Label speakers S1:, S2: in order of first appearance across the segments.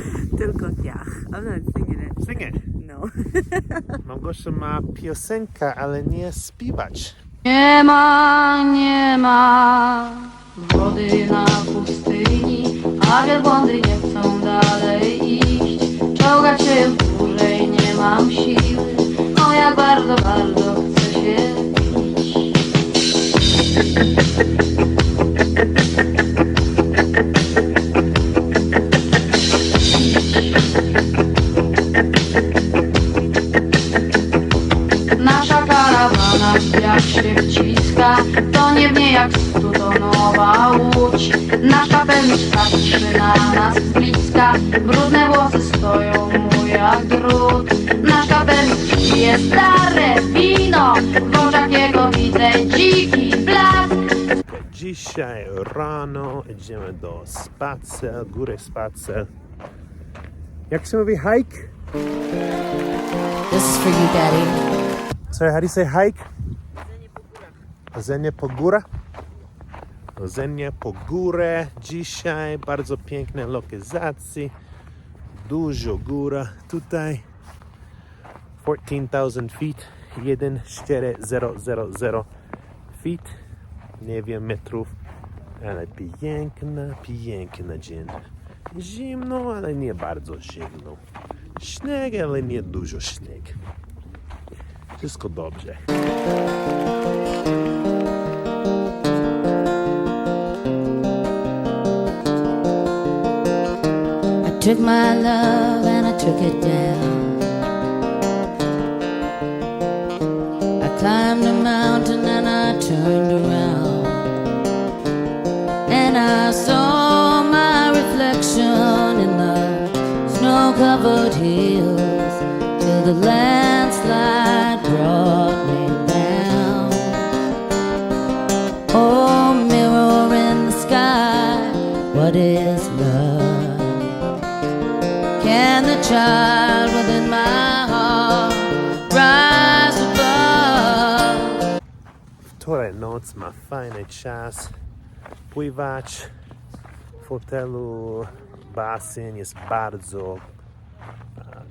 S1: Tylko piach. I'm not singing it.
S2: Sing it.
S1: No.
S2: Małgosia ma piosenkę, ale nie śpiewać.
S3: Nie ma, nie ma wody na pustyni, a wielbłądy nie chcą dalej iść. Czołgać się dłużej nie mam siły, o jak bardzo, bardzo chcę się pić. Jak stutonowa łódź Nasz kapelusz patrzy na nas z bliska Brudne włosy stoją mu jak drut Nasz kapelusz pije stare wino W oczach jego widzę dziki blask
S2: Dzisiaj rano idziemy do spacer, góry spacer. Jak się mówi hike?
S4: This is for you, Daddy.
S2: Sorry, how do you say hike? Chodzenie po górę. Chodzenie po górę. Dzisiaj bardzo piękne lokalizacje. Dużo góra tutaj. 14,000 feet. 1,4000 feet. Nie wiem metrów. Ale piękna, piękna dzień. Zimno, ale nie bardzo zimno. Śnieg, ale nie dużo śnieg. Wszystko dobrze.
S4: Took my love and I took it down. I climbed a mountain and I turned around. And I saw my reflection in the snow covered hills child within my heart rise above?
S2: Wczoraj noc ma fajny czas pływać w fotelu. Basen jest bardzo e,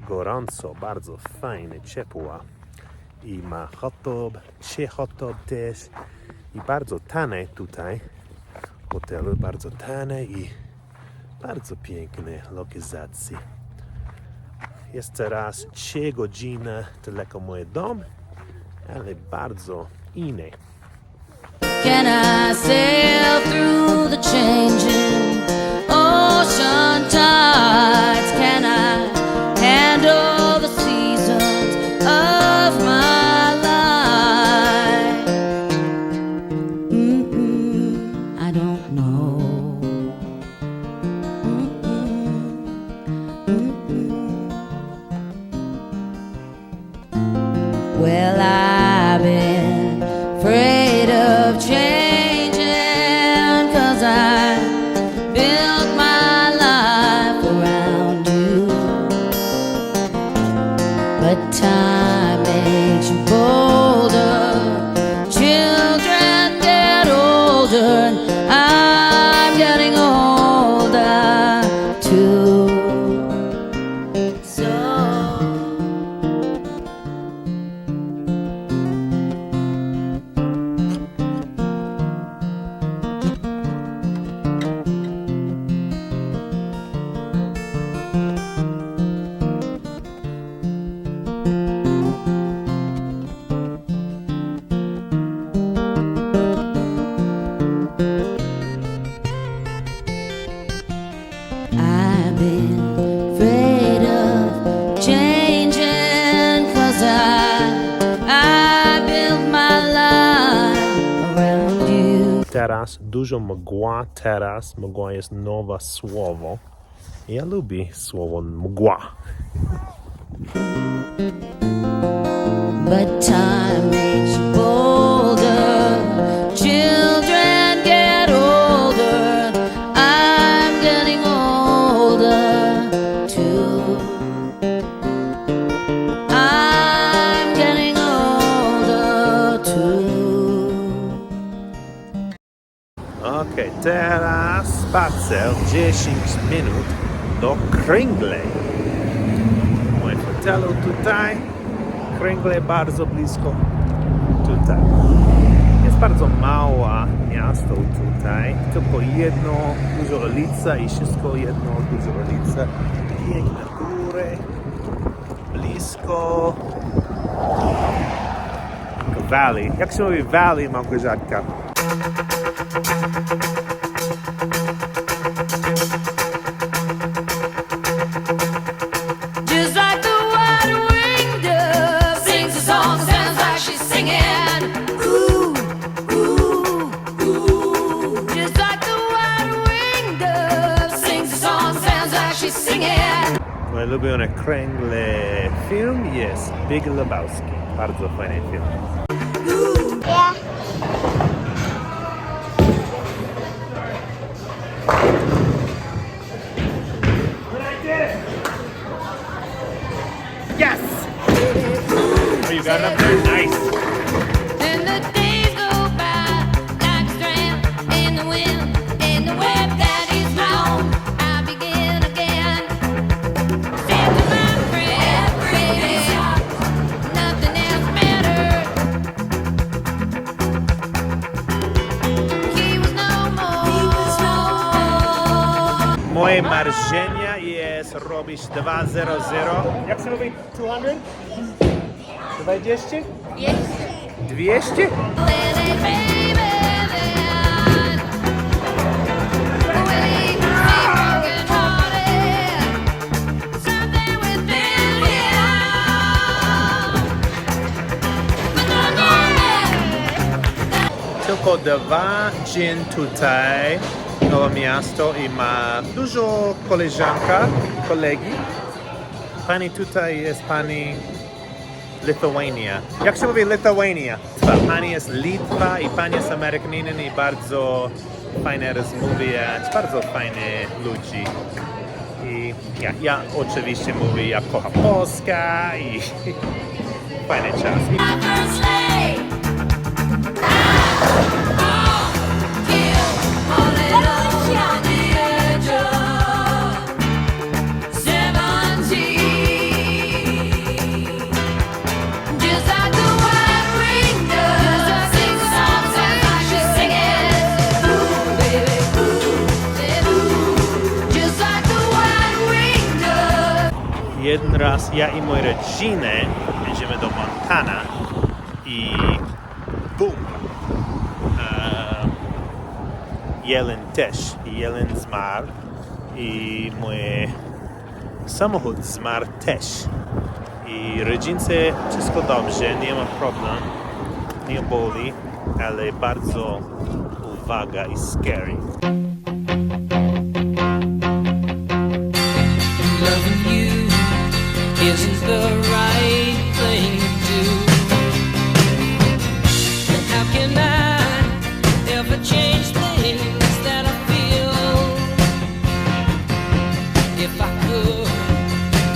S2: gorąco, bardzo fajny, ciepła. I ma hot tub, trzy hot tub też. I bardzo tanie tutaj hotelu, bardzo tanie i bardzo piękne lokalizacje. Jest teraz 3 godziny daleko mój dom, ale bardzo inny.
S4: Can I sail through the changing ocean tides? segala
S2: Teraz dużo mgła, teraz mgła jest nowe słowo. Ja lubię słowo mgła.
S4: But time
S2: 10 minut do Kringley. Moje hotelu tutaj. Kringley bardzo blisko tutaj. Jest bardzo mała miasto tutaj. Tylko jedno dużo ulica i wszystko jedno dużo ulica. Piękne góry. Blisko. Valley. Jak się mówi Valley, Małgorzatka? Moje ulubione kręgle film jest Big Lebowski. Bardzo fajny film. Yes! Oh, you got it up there? Nice! Moje marzenia jest robić 2.00. Jak się mówi? 200? 20? 200? Tylko dwa dzień tutaj, nowe miasto i ma dużo koleżanka, kolegi. Pani tutaj jest pani Lithuania. Jak się mówi Lithuania? Pani jest Litwa i pani jest Amerykaninem i bardzo fajne rozmawiać, bardzo fajne ludzi. I ja, ja oczywiście mówię, ja kocham Polska i fajny czas. Moja rodzina jedziemy do Montana i bum! Eee, Jelen też. Jelen zmarł i mój samochód zmarł też. I rodzince wszystko dobrze, nie ma problem, nie boli, ale bardzo uwaga i scary.
S5: Isn't the right thing to do. And how can I ever change things that I feel? If I could,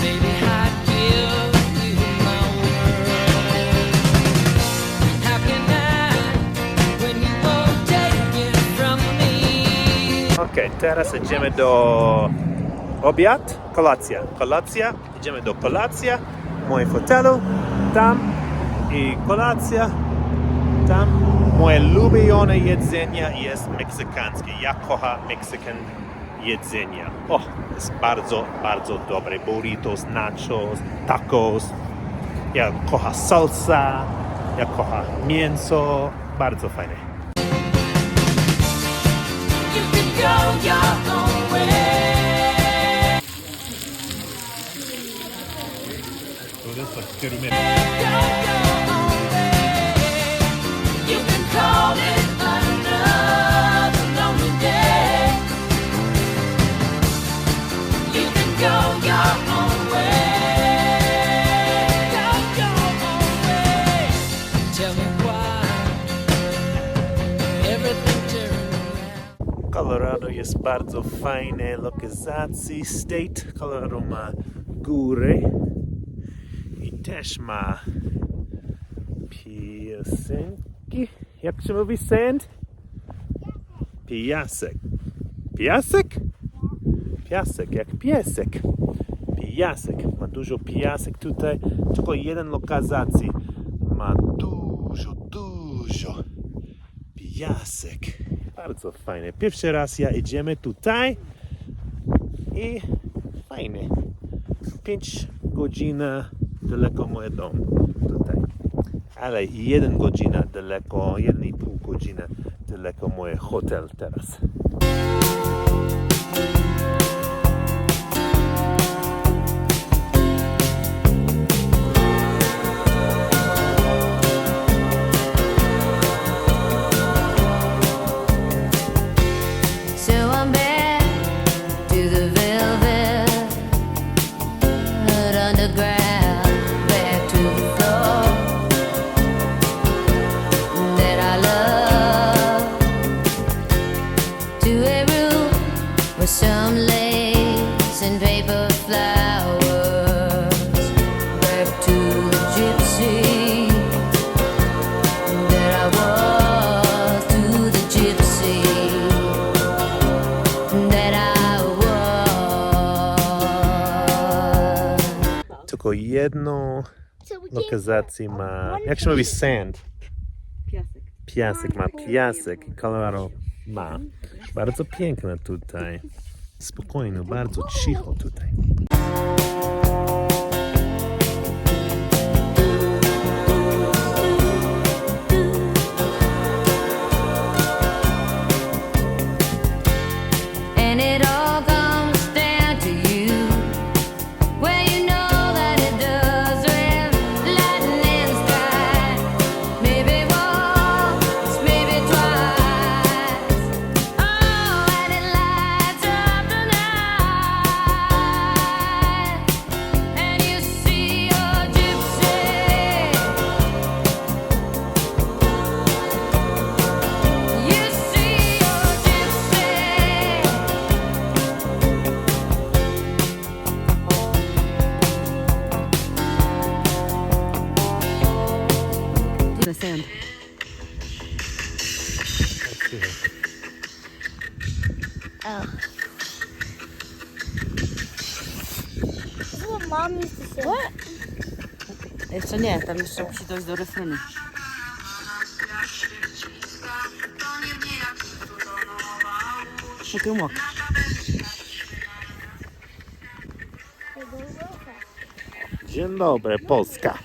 S5: maybe I'd give you my word. How can I when you won't take it from me?
S2: Okej, teraz idziemy do obiad, kolacja. Kolacja, idziemy do kolacja, moje hotelu, tam i kolacja, tam. Moje ulubione jedzenie jest meksykańskie. Ja kocham Meksykan jedzenie. O, jest bardzo, bardzo dobre. Burritos, nachos, tacos. Ja kocham salsa, ja kocham mięso. Bardzo fajne.
S4: You Go your own way. You can.
S2: Colorado jest bardzo fajne lokalizacji. State Colorado ma góry też ma piosenki. Jak się mówi sand? Piasek. Piasek? piasek, jak piesek. Piasek, ma dużo piasek tutaj. Tylko jeden lokalizacji ma dużo, dużo piasek. Bardzo fajne. Pierwszy raz ja idziemy tutaj i fajnie. 5 godzin daleko moje dom tutaj. Ale jeden godzina daleko, jeden i pół godziny daleko mój hotel teraz. Tylko jedną lokalizację ma, jak się mówi sand,
S1: Piasek.
S2: piasek, ma piasek i Colorado ma. Bardzo piękne tutaj. Spokojno, bardzo cicho tutaj.
S1: Tam jeszcze musi dojść do refrenu.
S2: Dzień dobry, Polska.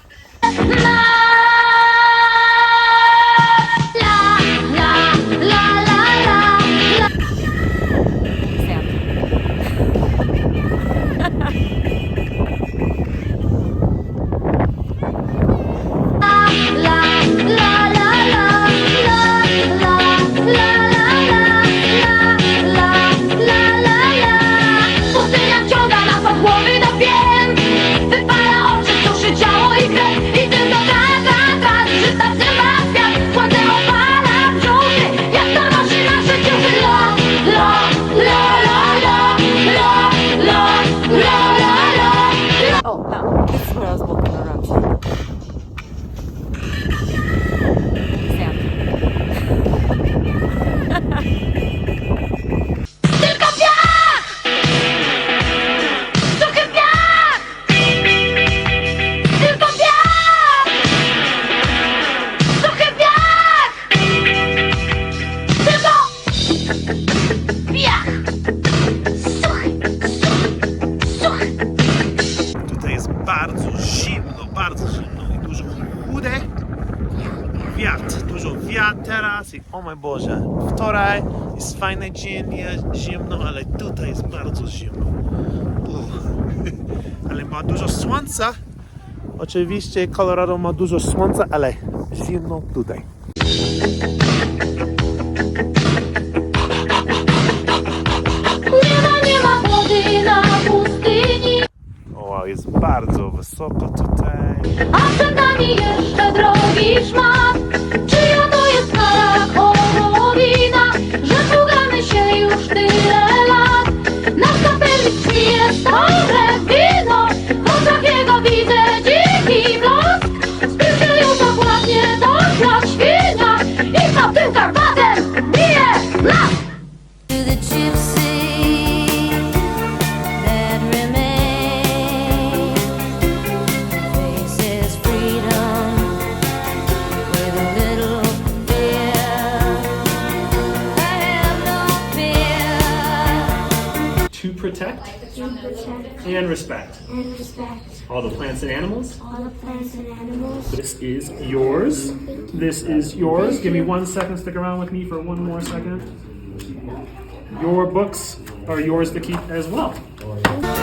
S2: Wiatr, dużo wiatr teraz i o mój Boże, wczoraj jest fajny dzień, jest zimno, ale tutaj jest bardzo zimno. Uff. Ale ma dużo słońca. Oczywiście Colorado ma dużo słońca, ale zimno tutaj. Bardzo wysoko tutaj.
S3: A przed nami jeszcze drogi szmat Czyja
S6: is yours. This is yours. Give me one second. Stick around with me for one more second. Your books are yours to keep as well.
S4: Oh,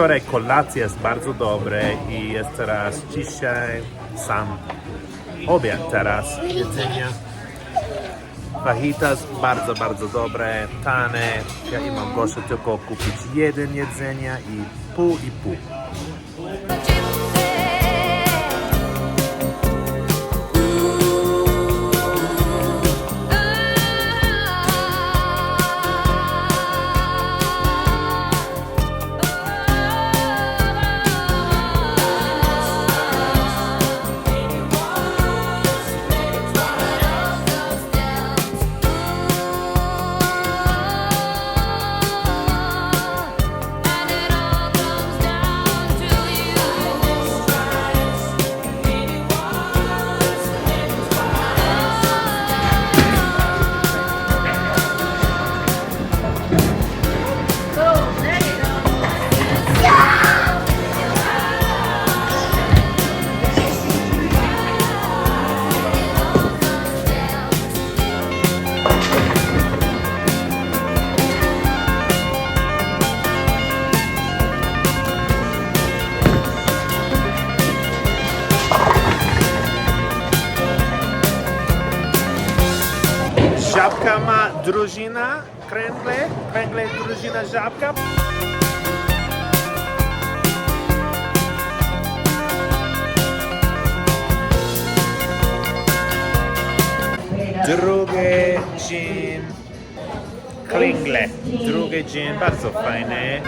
S2: Wczoraj kolacja jest bardzo dobre i jest teraz dzisiaj sam obiad teraz jedzenia. Fajitas bardzo, bardzo dobre, tane. Ja i Małgosia tylko kupić jeden jedzenia i pół i pół. engine but so fine